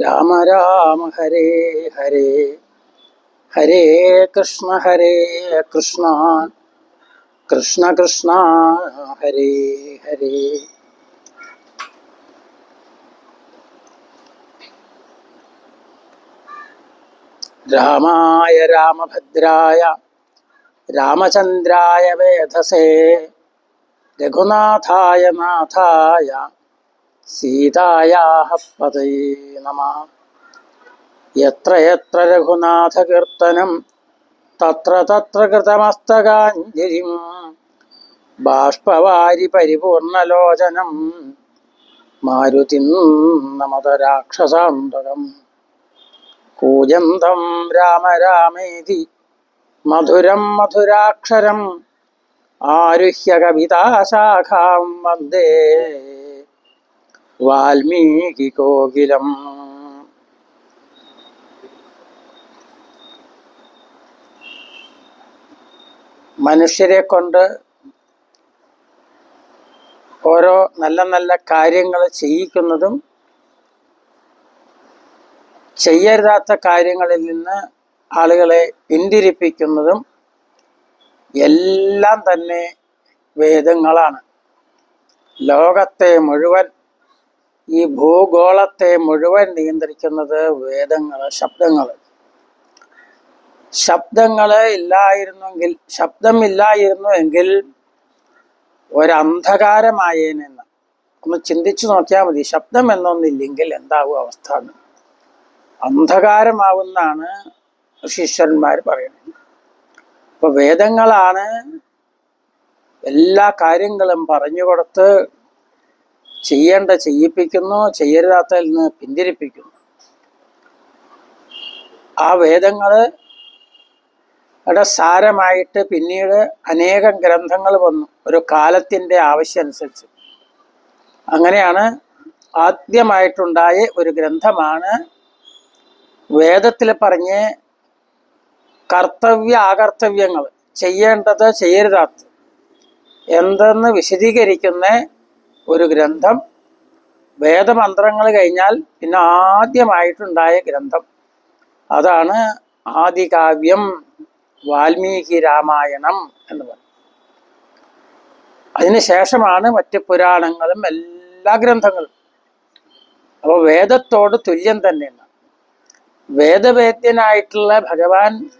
രാമ രാമ ഹരേ ഹരേ ഹരേ കൃഷ്ണ ഹരേ കൃഷ്ണ കൃഷ്ണ കൃഷ്ണ ഹരേ ഹരേ രാമായ രാമഭദ്രായ രാമചന്ദ്രായ വേധസേ രഘുനാഥായ നാഥായ സീതായാഹ നമ. എത്ര എത്ര രഘുനാഥകീർത്തനം തത്ര തത്ര കൃതമസ്തകാഞ്ജലിം ബാഷ്പവാരി പരിപൂർണലോചനം മാരുതിം നമത രാക്ഷസാന്തകം. കൂജന്തം രാമ രാമേതി മധുരം മധുരാക്ഷരം ആരുഹ്യ കവിതാശാഖാം വന്ദേ. വാൽമീകി കോകിലം. മനുഷ്യരെ കൊണ്ട് ഓരോ നല്ല നല്ല കാര്യങ്ങൾ ചെയ്യിക്കുന്നതും ചെയ്യരുതാത്ത കാര്യങ്ങളിൽ നിന്ന് ആളുകളെ പിന്തിരിപ്പിക്കുന്നതും എല്ലാം തന്നെ വേദങ്ങളാണ്. ലോകത്തെ മുഴുവൻ ഈ ഭൂഗോളത്തെ മുഴുവൻ നിയന്ത്രിക്കുന്നത് വേദങ്ങൾ ശബ്ദങ്ങൾ. ശബ്ദങ്ങൾ ഇല്ലായിരുന്നെങ്കിൽ ശബ്ദമില്ലായിരുന്നു എങ്കിൽ ഒരന്ധകാരമായേനെന്ന്. ഒന്ന് ചിന്തിച്ചു നോക്കിയാൽ മതി. ശബ്ദം എന്നൊന്നില്ലെങ്കിൽ എന്താവും അവസ്ഥ അന്ധകാരമാവുന്നാണ് ശിഷ്യന്മാർ പറയുന്നത്. അപ്പൊ വേദങ്ങളാണ് എല്ലാ കാര്യങ്ങളും പറഞ്ഞു കൊടുത്ത് ചെയ്യേണ്ട ചെയ്യിപ്പിക്കുന്നു ചെയ്യരുതാത്തതിൽ നിന്ന് പിന്തിരിപ്പിക്കുന്നു. ആ വേദങ്ങൾ യുടെ സാരമായിട്ട് പിന്നീട് അനേകം ഗ്രന്ഥങ്ങൾ വന്നു. ഒരു കാലത്തിന്റെ ആവശ്യം അനുസരിച്ച് അങ്ങനെയാണ് ആദ്യമായിട്ടുണ്ടായ ഒരു ഗ്രന്ഥമാണ് വേദത്തിൽ പറഞ്ഞ് കർത്തവ്യ ആകർത്തവ്യങ്ങൾ ചെയ്യേണ്ടത് ചെയ്യരുതാത്ത എന്തെന്ന് വിശദീകരിക്കുന്ന ഒരു ഗ്രന്ഥം. വേദമന്ത്രങ്ങൾ കഴിഞ്ഞാൽ പിന്നെ ആദ്യമായിട്ടുണ്ടായ ഗ്രന്ഥം. അതാണ് ആദികാവ്യം വാൽമീകി രാമായണം എന്ന് പറയും അതിനുശേഷമാണ് മറ്റ് പുരാണങ്ങളും എല്ലാ ഗ്രന്ഥങ്ങളും. അപ്പോൾ വേദത്തോട് തുല്യം തന്നെയാണ്. വേദവേദ്യനായിട്ടുള്ള ഭഗവാൻ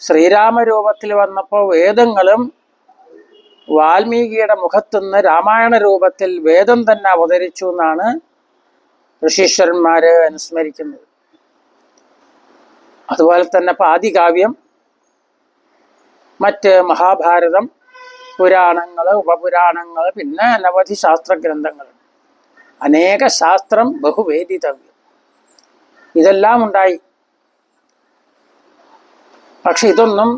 ശ്രീരാമരൂപത്തിൽ വന്നപ്പോൾ വേദങ്ങളും വാൽമീകിയുടെ മുഖത്തുനിന്ന് രാമായണ രൂപത്തിൽ വേദം തന്നെ അവതരിച്ചു എന്നാണ് ഋഷീശ്വരന്മാര് അനുസ്മരിക്കുന്നത്. അതുപോലെ തന്നെ ഇപ്പൊ ആദികാവ്യം മറ്റ് മഹാഭാരതം പുരാണങ്ങൾ ഉപപുരാണങ്ങൾ പിന്നെ അനവധി ശാസ്ത്രഗ്രന്ഥങ്ങൾ അനേക ശാസ്ത്രം ബഹുവേദിതവ്യം. ഇതെല്ലാം ഉണ്ടായി. പക്ഷെ ഇതൊന്നും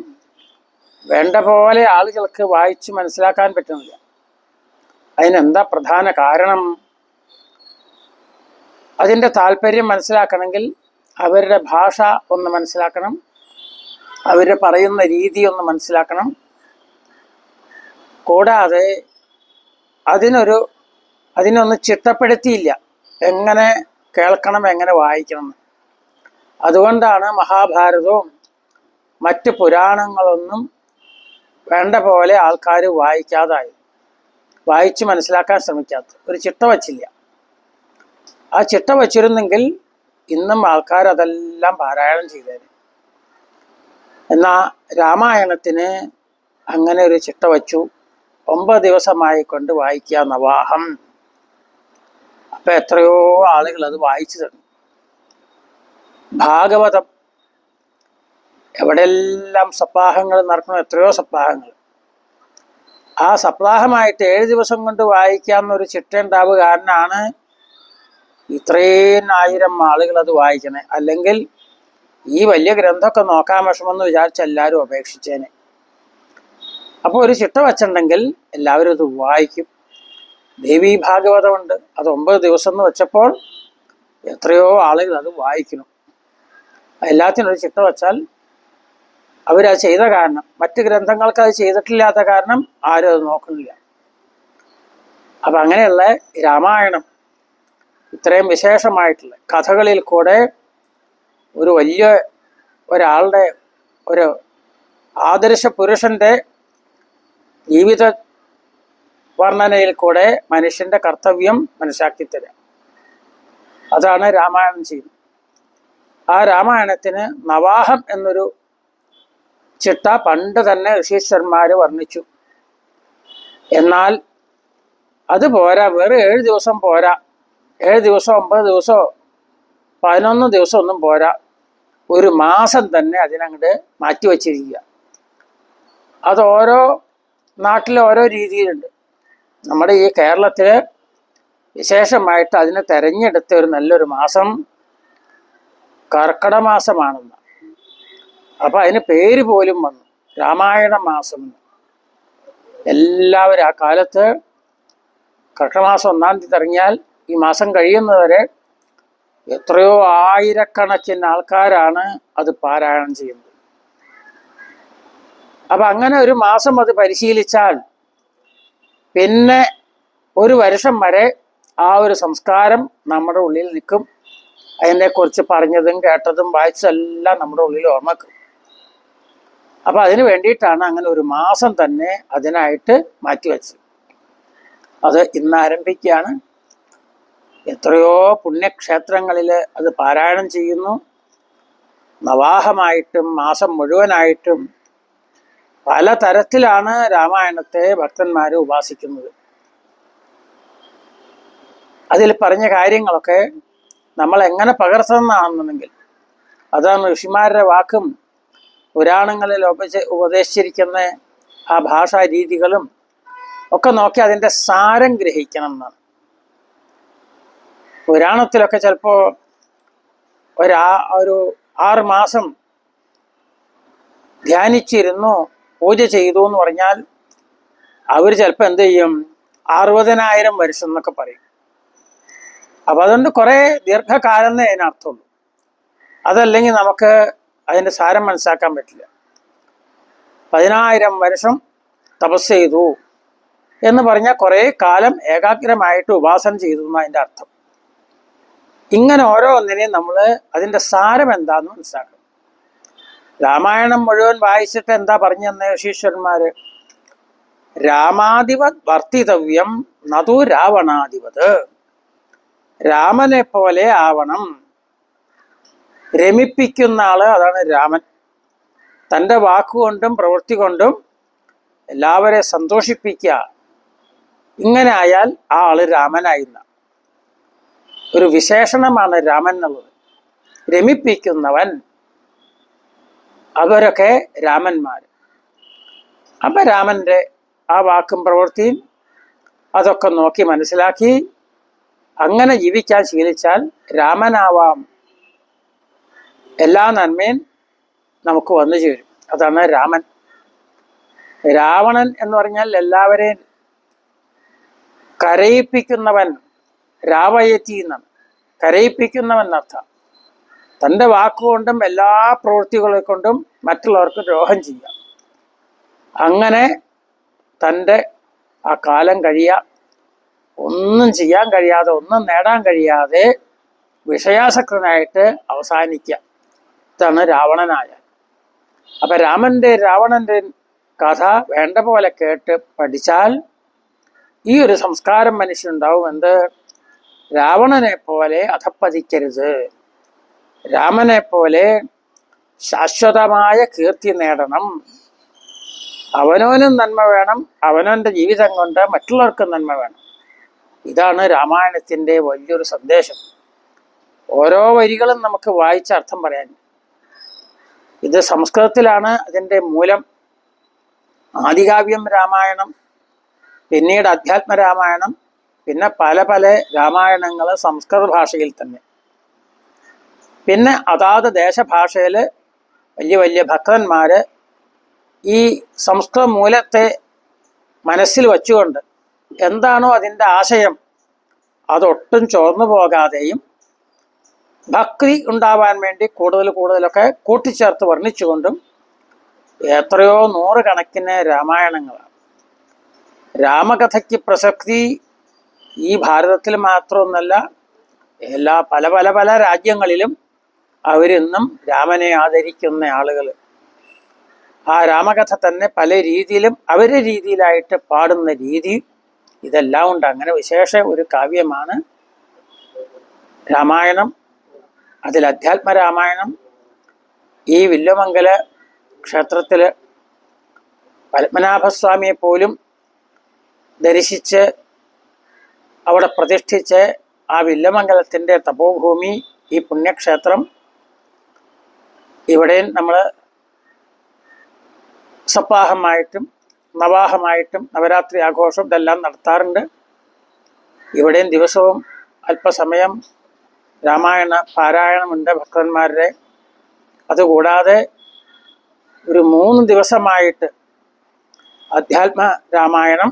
വേണ്ട പോലെ ആളുകൾക്ക് വായിച്ച് മനസ്സിലാക്കാൻ പറ്റുന്നില്ല. അതിനെന്താ പ്രധാന കാരണം? അതിന്റെ താല്പര്യം മനസ്സിലാക്കണമെങ്കിൽ അവരുടെ ഭാഷ ഒന്ന് മനസ്സിലാക്കണം. അവർ പറയുന്ന രീതി ഒന്ന് മനസ്സിലാക്കണം. കൂടാതെ അതിനൊരു അതിനൊന്ന് ചിട്ടപ്പെടുത്തിയില്ല. എങ്ങനെ കേൾക്കണം എങ്ങനെ വായിക്കണം. അതുകൊണ്ടാണ് മഹാഭാരതവും മറ്റ് പുരാണങ്ങളൊന്നും വേണ്ട പോലെ ആൾക്കാർ വായിക്കാതായി. വായിച്ച് മനസ്സിലാക്കാൻ ശ്രമിക്കാത്ത ഒരു ചിട്ട വച്ചില്ല. ആ ചിട്ട വച്ചിരുന്നെങ്കിൽ ഇന്നും ആൾക്കാർ അതെല്ലാം പാരായണം ചെയ്തേനെ. എന്നാ രാമായണത്തിന് അങ്ങനെ ഒരു ചിട്ട വച്ചു. ഒമ്പത് ദിവസമായി കൊണ്ട് വായിക്കുക നവാഹം. അപ്പൊ എത്രയോ ആളുകൾ അത് വായിച്ചു തന്നു ഭാഗവതം എവിടെയെല്ലാം സപ്താഹങ്ങൾ നടക്കണോ എത്രയോ സപ്താഹങ്ങൾ. ആ സപ്താഹമായിട്ട് ഏഴ് ദിവസം കൊണ്ട് വായിക്കാമെന്നൊരു ചിട്ട ഉണ്ടാവുക കാരണമാണ് ഇത്രയും ആയിരം ആളുകൾ അത് വായിക്കണേ. അല്ലെങ്കിൽ ഈ വലിയ ഗ്രന്ഥമൊക്കെ നോക്കാൻ വിഷമെന്ന് വിചാരിച്ച എല്ലാവരും അപേക്ഷിച്ചേനെ. അപ്പോൾ ഒരു ചിട്ട വച്ചിട്ടുണ്ടെങ്കിൽ എല്ലാവരും അത് വായിക്കും. ദേവീ ഭാഗവതമുണ്ട്. അത് ഒമ്പത് ദിവസം എന്ന് വെച്ചപ്പോൾ എത്രയോ ആളുകൾ അത് വായിക്കണം. എല്ലാത്തിനും ഒരു ചിട്ട വച്ചാൽ അവരത് ചെയ്ത കാരണം മറ്റ് ഗ്രന്ഥങ്ങൾക്ക് അത് ചെയ്തിട്ടില്ലാത്ത കാരണം ആരും അത് നോക്കുന്നില്ല. അപ്പം അങ്ങനെയുള്ള രാമായണം ഇത്രയും വിശേഷമായിട്ടുള്ള കഥകളിൽ കൂടെ ഒരു വലിയ ഒരാളുടെ ഒരു ആദർശ പുരുഷന്റെ ജീവിത വർണനയിൽ കൂടെ മനുഷ്യന്റെ കർത്തവ്യം മനസ്സിലാക്കി തരാം. അതാണ് രാമായണം ചെയ്യുന്നത്. ആ രാമായണത്തിന് നവാഹം എന്നൊരു ചിട്ട പണ്ട് തന്നെ ഋഷീശ്വരന്മാർ വർണിച്ചു. എന്നാൽ അത് പോരാ വേറെ ഏഴ് ദിവസം പോരാ. ഏഴ് ദിവസം ഒമ്പത് ദിവസമോ പതിനൊന്ന് ദിവസം ഒന്നും പോരാ. ഒരു മാസം തന്നെ അതിനങ്ങോട്ട് മാറ്റിവെച്ചിരിക്കുക അത് ഓരോ നാട്ടിൽ ഓരോ രീതിയിലുണ്ട്. നമ്മുടെ ഈ കേരളത്തിൽ വിശേഷമായിട്ട് അതിനെ തെരഞ്ഞെടുത്ത ഒരു നല്ലൊരു മാസം കർക്കട മാസമാണെന്ന്. അപ്പൊ അതിന് പേര് പോലും വന്നു. രാമായണ മാസം. എല്ലാവരും ആ കാലത്ത് കർക്കടമാസം ഒന്നാം തീയതി ഇറങ്ങിയാൽ ഈ മാസം കഴിയുന്നവരെ എത്രയോ ആയിരക്കണക്കിന് ആൾക്കാരാണ് അത് പാരായണം ചെയ്യുന്നത്. അപ്പൊ അങ്ങനെ ഒരു മാസം അത് പരിശീലിച്ചാൽ പിന്നെ ഒരു വർഷം വരെ ആ ഒരു സംസ്കാരം നമ്മുടെ ഉള്ളിൽ നിൽക്കും. അതിനെക്കുറിച്ച് പറഞ്ഞതും കേട്ടതും വായിച്ചതെല്ലാം നമ്മുടെ ഉള്ളിൽ ഓർമ്മക്കും അപ്പൊ അതിന് വേണ്ടിയിട്ടാണ് അങ്ങനെ ഒരു മാസം തന്നെ അതിനായിട്ട് മാറ്റിവെച്ചത് അത് ഇന്ന് ആരംഭിക്കുകയാണ്. എത്രയോ പുണ്യക്ഷേത്രങ്ങളിൽ അത് പാരായണം ചെയ്യുന്നു. നവാഹമായിട്ടും മാസം മുഴുവനായിട്ടും പല തരത്തിലാണ് രാമായണത്തെ ഭക്തന്മാർ ഉപാസിക്കുന്നത്. അതിൽ പറഞ്ഞ കാര്യങ്ങളൊക്കെ നമ്മൾ എങ്ങനെ പകർത്തുന്നതാണെന്നുണ്ടെങ്കിൽ അതാണ് ഋഷിമാരുടെ വാക്കും പുരാണങ്ങളിൽ ഉപദേശിച്ചിരിക്കുന്ന ആ ഭാഷാ രീതികളും ഒക്കെ നോക്കി അതിന്റെ സാരം ഗ്രഹിക്കണം എന്നാണ്. പുരാണത്തിലൊക്കെ ചിലപ്പോൾ ഒരാ ഒരു ആറ് മാസം ധ്യാനിച്ചിരുന്നു പൂജ ചെയ്തു എന്ന് പറഞ്ഞാൽ അവർ ചിലപ്പോൾ എന്ത് ചെയ്യും? അറുപതിനായിരം വർഷം എന്നൊക്കെ പറയും. അപ്പം അതുകൊണ്ട് കുറേ ദീർഘകാലം എന്നേ അതിനർത്ഥമുള്ളൂ. അതല്ലെങ്കിൽ നമുക്ക് അതിന്റെ സാരം മനസ്സിലാക്കാൻ പറ്റില്ല. പതിനായിരം വർഷം തപസ് ചെയ്തു എന്ന് പറഞ്ഞാൽ കുറേ കാലം ഏകാഗ്രമായിട്ട് ഉപാസന ചെയ്തു എന്നതിന്റെ അർത്ഥം. ഇങ്ങനെ ഓരോന്നിനെയും നമ്മൾ അതിന്റെ സാരം എന്താന്ന് മനസ്സിലാക്കണം. രാമായണം മുഴുവൻ വായിച്ചിട്ട് എന്താ പറഞ്ഞു തന്നെ രാമാധിപത് വർത്തിതവ്യം നതു രാവണാധിപത്. രാമനെ പോലെ ആവണം. രമിപ്പിക്കുന്ന ആൾ അതാണ് രാമൻ. തന്റെ വാക്കുകൊണ്ടും പ്രവൃത്തി കൊണ്ടും എല്ലാവരെ സന്തോഷിപ്പിക്കുക. ഇങ്ങനെ ആയാൽ ആ ആൾ രാമനായിരുന്ന. ഒരു വിശേഷണമാണ് രാമൻ എന്നുള്ളത്. രമിപ്പിക്കുന്നവൻ അവരൊക്കെ രാമന്മാർ അപ്പം രാമന്റെ ആ വാക്കും പ്രവൃത്തിയും അതൊക്കെ നോക്കി മനസ്സിലാക്കി അങ്ങനെ ജീവിക്കാൻ ശീലിച്ചാൽ രാമനാവാം എല്ലാ നന്മയും നമുക്ക് വന്നു ചേരും. അതാണ് രാമൻ. രാവണൻ എന്ന് പറഞ്ഞാൽ എല്ലാവരെയും കരയിപ്പിക്കുന്നവൻ രാവയറ്റി എന്നാണ്. കരയിപ്പിക്കുന്നവൻ എന്നർത്ഥം തന്റെ വാക്കുകൊണ്ടും എല്ലാ പ്രവൃത്തികളെ കൊണ്ടും മറ്റുള്ളവർക്ക് ദ്രോഹം ചെയ്യാം. അങ്ങനെ തന്റെ ആ കാലം കഴിയാം. ഒന്നും ചെയ്യാൻ കഴിയാതെ ഒന്നും നേടാൻ കഴിയാതെ വിഷയാസക്തനായിട്ട് അവസാനിക്കുക ഇതാണ് രാവണനായ. അപ്പൊ രാമന്റെ രാവണന്റെ കഥ വേണ്ട പോലെ കേട്ട് പഠിച്ചാൽ ഈ ഒരു സംസ്കാരം മനുഷ്യനുണ്ടാവും എന്ത്? രാവണനെ പോലെ അധപ്പതിക്കരുത്. രാമനെ പോലെ ശാശ്വതമായ കീർത്തി നേടണം. അവനോനും നന്മ വേണം അവനവന്റെ ജീവിതം കൊണ്ട് മറ്റുള്ളവർക്കും നന്മ വേണം. ഇതാണ് രാമായണത്തിന്റെ വലിയൊരു സന്ദേശം. ഓരോ വരികളും നമുക്ക് വായിച്ച അർത്ഥം പറയാൻ ഇത് സംസ്കൃതത്തിലാണ് അതിന്റെ മൂലം ആദികാവ്യം രാമായണം പിന്നീട് അധ്യാത്മ രാമായണം പിന്നെ പല പല രാമായണങ്ങൾ സംസ്കൃത ഭാഷയിൽ തന്നെ. പിന്നെ അതാത് ദേശഭാഷയിൽ വലിയ വലിയ ഭക്തന്മാർ ഈ സംസ്കൃത മൂലത്തെ മനസ്സിൽ വച്ചുകൊണ്ട് എന്താണോ അതിന്റെ ആശയം അതൊട്ടും ചോർന്നു പോകാതെയും ഭക്തി ഉണ്ടാവാൻ വേണ്ടി കൂടുതൽ കൂടുതലൊക്കെ കൂട്ടിച്ചേർത്ത് വർണിച്ചുകൊണ്ടും എത്രയോ നൂറുകണക്കിന് രാമായണങ്ങളാണ്. രാമകഥയ്ക്ക് പ്രസക്തി ഈ ഭാരതത്തിൽ മാത്രമൊന്നല്ല എല്ലാ പല പല പല രാജ്യങ്ങളിലും അവരിന്നും രാമനെ ആദരിക്കുന്ന ആളുകൾ. ആ രാമകഥ തന്നെ പല രീതിയിലും അവരെ രീതിയിലായിട്ട് പാടുന്ന രീതി ഇതെല്ലാം ഉണ്ട് അങ്ങനെ വിശേഷ ഒരു കാവ്യമാണ് രാമായണം. അതിൽ അധ്യാത്മ രാമായണം ഈ വില്ലമംഗല ക്ഷേത്രത്തിൽ പത്മനാഭസ്വാമിയെ പോലും ദർശിച്ച് അവിടെ പ്രതിഷ്ഠിച്ച് ആ വില്ലമംഗലത്തിന്റെ തപോഭൂമി ഈ പുണ്യക്ഷേത്രം ഇവിടെയും നമ്മൾ സപ്പാഹമായിട്ടും നവാഹമായിട്ടും നവരാത്രി ആഘോഷം ഇതെല്ലാം നടത്താറുണ്ട്. ഇവിടെയും ദിവസവും അല്പസമയം രാമായണ പാരായണമുണ്ട് ഭക്തന്മാരുടെ. അതുകൂടാതെ ഒരു മൂന്ന് ദിവസമായിട്ട് അധ്യാത്മ രാമായണം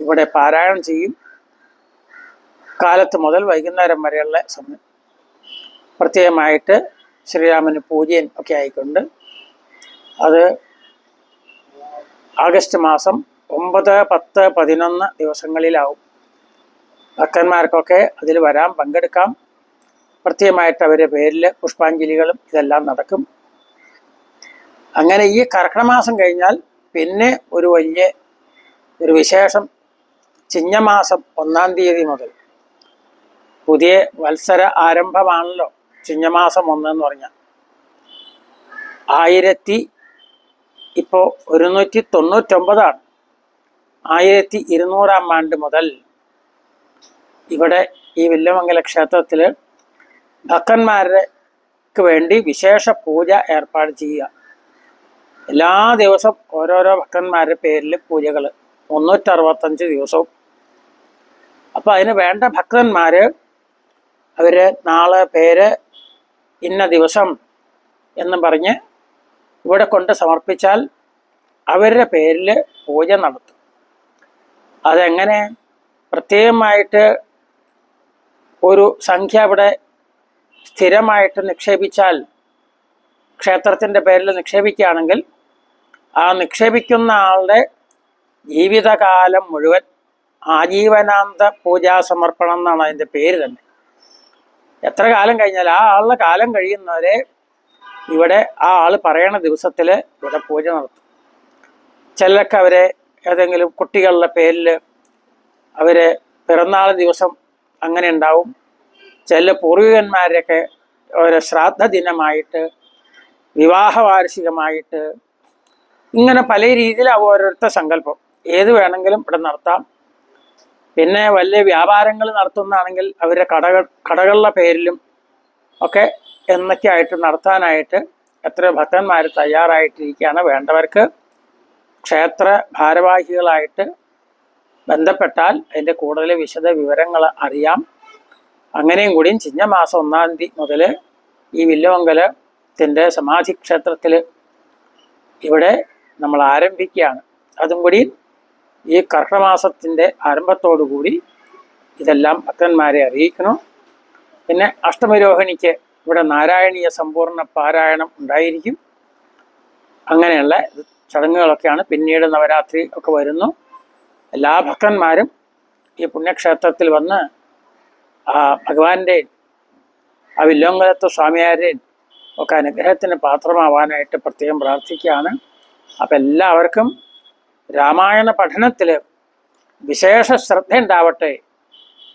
ഇവിടെ പാരായണം ചെയ്യും. കാലത്ത് മുതൽ വൈകുന്നേരം വരെയുള്ള സമയം. പ്രത്യേകമായിട്ട് ശ്രീരാമന് പൂജയൻ ഒക്കെ ആയിക്കൊണ്ട് അത് ആഗസ്റ്റ് മാസം ഒമ്പത് പത്ത് പതിനൊന്ന് ദിവസങ്ങളിലാവും. ഭക്തന്മാർക്കൊക്കെ അതിൽ വരാം പങ്കെടുക്കാം. പ്രത്യേകമായിട്ട് അവരുടെ പേരിൽ പുഷ്പാഞ്ജലികളും ഇതെല്ലാം നടക്കും. അങ്ങനെ ഈ കർക്കിടമാസം കഴിഞ്ഞാൽ പിന്നെ ഒരു വലിയ ഒരു വിശേഷം. ചിങ്ങമാസം ഒന്നാം തീയതി മുതൽ പുതിയ വത്സര ആരംഭമാണല്ലോ ചിങ്ങമാസം ഒന്നെന്ന് പറഞ്ഞാൽ. ആയിരത്തി ഇപ്പോൾ ഒരുന്നൂറ്റി തൊണ്ണൂറ്റൊമ്പതാണ്. ആയിരത്തി ഇരുന്നൂറാം ആണ്ട് മുതൽ ഇവിടെ ഈ വില്ലമംഗല ക്ഷേത്രത്തിൽ ഭക്തന്മാർക്ക് വേണ്ടി വിശേഷ പൂജ ഏർപ്പാട് ചെയ്യുക. എല്ലാ ദിവസവും ഓരോരോ ഭക്തന്മാരുടെ പേരിൽ പൂജകൾ മുന്നൂറ്ററുപത്തഞ്ച് ദിവസവും. അപ്പോൾ അതിന് വേണ്ട ഭക്തന്മാർ അവർ നാളെ പേര് ഇന്ന ദിവസം എന്ന് പറഞ്ഞ് ഇവിടെ കൊണ്ട് സമർപ്പിച്ചാൽ അവരുടെ പേരിൽ പൂജ നടത്തും. അതെങ്ങനെ? പ്രത്യേകമായിട്ട് ഒരു സംഖ്യ ഇവിടെ സ്ഥിരമായിട്ട് നിക്ഷേപിച്ചാൽ ക്ഷേത്രത്തിന്റെ പേരിൽ നിക്ഷേപിക്കുകയാണെങ്കിൽ ആ നിക്ഷേപിക്കുന്ന ആളുടെ ജീവിതകാലം മുഴുവൻ ആജീവനാന്ത പൂജാ സമർപ്പണം എന്നാണ് അതിന്റെ പേര് തന്നെ. എത്ര കാലം കഴിഞ്ഞാൽ ആ ആളുടെ കാലം കഴിയുന്നവരെ ഇവിടെ ആ ആൾ പറയണ ദിവസത്തിൽ ഇവിടെ പൂജ നടത്തും. ചിലർക്ക് അവരെ ഏതെങ്കിലും കുട്ടികളുടെ പേരിൽ അവരെ പിറന്നാൾ ദിവസം അങ്ങനെ ഉണ്ടാവും. ചില പൂർവികന്മാരൊക്കെ ഒരു ശ്രാദ്ധ ദിനമായിട്ട് വിവാഹ വാർഷികമായിട്ട് ഇങ്ങനെ പല രീതിയിലാവും ഓരോരുത്തർ സങ്കല്പം. ഏത് വേണമെങ്കിലും ഇവിടെ നടത്താം. പിന്നെ വലിയ വ്യാപാരങ്ങൾ നടത്തുന്നതാണെങ്കിൽ അവരുടെ കടകൾ കടകളുടെ പേരിലും ഒക്കെ എന്നൊക്കെ ആയിട്ട് നടത്താനായിട്ട് എത്ര ഭക്തന്മാർ തയ്യാറായിട്ടിരിക്കുകയാണ്. വേണ്ടവർക്ക് ക്ഷേത്ര ഭാരവാഹികളായിട്ട് ബന്ധപ്പെട്ടാൽ അതിന്റെ കൂടുതൽ വിശദ വിവരങ്ങൾ അറിയാം. അങ്ങനെയും കൂടിയും ചിങ്ങമാസം ഒന്നാം തീയതി മുതൽ ഈ വില്ലുമംഗലത്തിന്റെ സമാധി ക്ഷേത്രത്തിൽ ഇവിടെ നമ്മൾ ആരംഭിക്കുകയാണ്. അതും കൂടി ഈ കർക്കമാസത്തിന്റെ ആരംഭത്തോടുകൂടി ഇതെല്ലാം ഭക്തന്മാരെ അറിയിക്കണം. പിന്നെ അഷ്ടമരോഹിണിക്ക് ഇവിടെ നാരായണീയ സമ്പൂർണ പാരായണം ഉണ്ടായിരിക്കും. അങ്ങനെയുള്ള ചടങ്ങുകളൊക്കെയാണ് പിന്നീട് നവരാത്രി ഒക്കെ വരുന്നു. എല്ലാ ഭക്തന്മാരും ഈ പുണ്യക്ഷേത്രത്തിൽ വന്ന് ഭഗവാന്റെയും ആ വില്ലോങ്കലത്ത് സ്വാമിയാരുടെയും ഒക്കെ അനുഗ്രഹത്തിന് പാത്രമാവാനായിട്ട് പ്രത്യേകം പ്രാർത്ഥിക്കുകയാണ്. അപ്പം എല്ലാവർക്കും രാമായണ പഠനത്തിൽ വിശേഷ ശ്രദ്ധ ഉണ്ടാവട്ടെ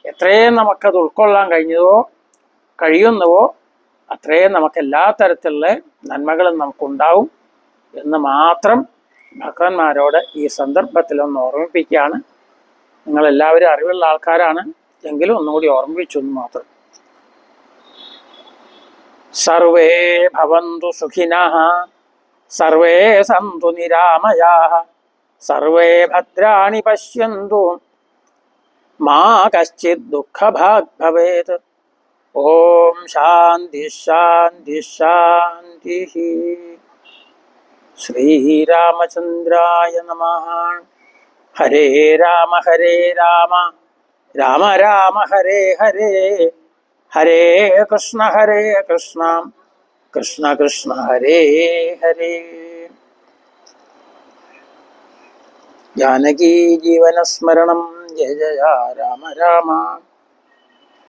എത്രയും നമുക്കത് ഉൾക്കൊള്ളാൻ കഴിഞ്ഞതോ കഴിയുന്നുവോ അത്രയും നമുക്ക് എല്ലാ തരത്തിലുള്ള നന്മകളും നമുക്കുണ്ടാവും എന്ന് മാത്രം ഭക്തന്മാരോട് ഈ സന്ദർഭത്തിൽ ഒന്ന് ഓർമ്മിപ്പിക്കുകയാണ്. നിങ്ങളെല്ലാവരും അറിവുള്ള ആൾക്കാരാണ്. എങ്കിലും ഒന്നുകൂടി ഓർമ്മിപ്പിച്ചു എന്ന് മാത്രം. സർവേ ഭവന്തു സുഖിനഃ സർവേ സന്തു നിരാമയാः സർവേ ഭദ്രാണി പശ്യന്തു. മാ കശ്ചിത് ദുഃഖഭാഗ് ഭവേത്. ഓം ശാന്തി ശാന്തി ശാന്തി. ശ്രീരാമചന്ദ്രായ നമ. ഹരേ രാമ ഹരേ രാമ. രാമ രാമ ഹരേ ഹരേ ഹരേ കൃഷ്ണ ഹരേ കൃഷ്ണ കൃഷ്ണ കൃഷ്ണ ഹരേ ഹരേ ജാനകീ ജീവനസ്മരണം ജയ ജയ രാമ രാമ